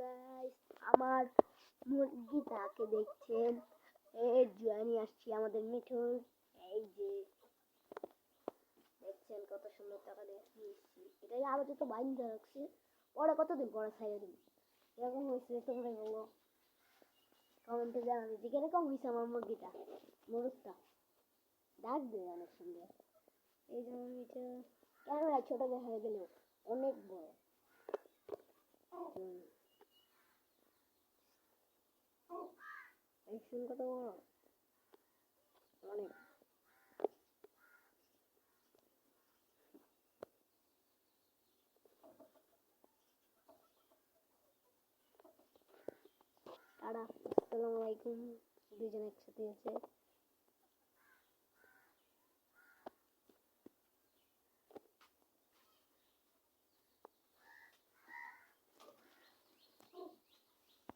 Guys আমার মুরগিটাকে দেখছেন। এই আসছি আমাদের মিঠুর এই যে দেখছেন কত সুন্দর টাকা এটাই আবার তো রাখছি। কতদিন পরে দিবি? এরকম হয়েছে তোমরা বলো। কমেন্টে জানাবে যে কীরকম হয়েছে আমার মুরগিটা অনেক সুন্দর। এই জন্য মিঠু ক্যামেরা ছোট দেখা গেল অনেক বড়। বড় অনেক টাটা আসসালামু আলাইকুম। দুজন একসাথে আছে।